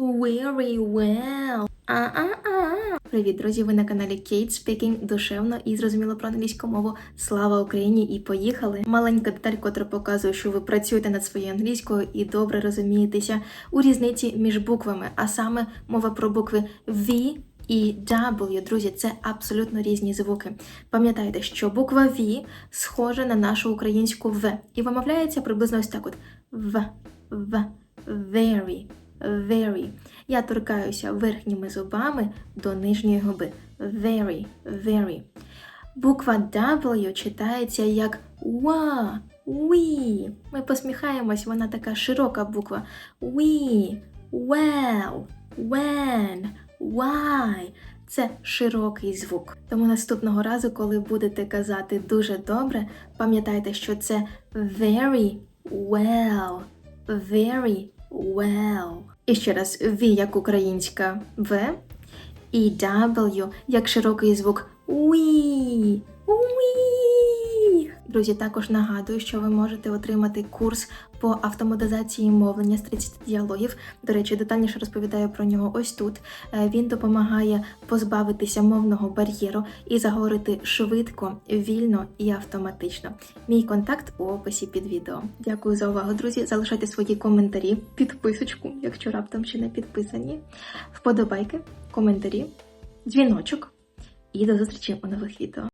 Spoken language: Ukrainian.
Very well. А-а-а. Привіт, друзі! Ви на каналі Kate Speaking душевно і зрозуміло про англійську мову. Слава Україні! І поїхали! Маленька деталь, котра показує, що ви працюєте над своєю англійською і добре розумієтеся у різниці між буквами, а саме мова про букви V і W. Друзі, це абсолютно різні звуки. Пам'ятайте, що буква V схожа на нашу українську В і вимовляється приблизно ось так: от В, В, very, very. Я торкаюся верхніми зубами до нижньої губи. Very, very. Буква W читається як ва, we. Ми посміхаємось, вона така широка буква. We, well, when, why. Це широкий звук. Тому наступного разу, коли будете казати дуже добре, пам'ятайте, що це very well, very well. І ще раз V як українська В і W як широкий звук уі. Друзі, також нагадую, що ви можете отримати курс по автоматизації мовлення з 30 діалогів. До речі, детальніше розповідаю про нього ось тут. Е, Він допомагає позбавитися мовного бар'єру і заговорити швидко, вільно і автоматично. Мій контакт у описі під відео. Дякую за увагу, друзі. Залишайте свої коментарі, підписочку, якщо раптом ще не підписані, вподобайки, коментарі, дзвіночок. І до зустрічі у нових відео.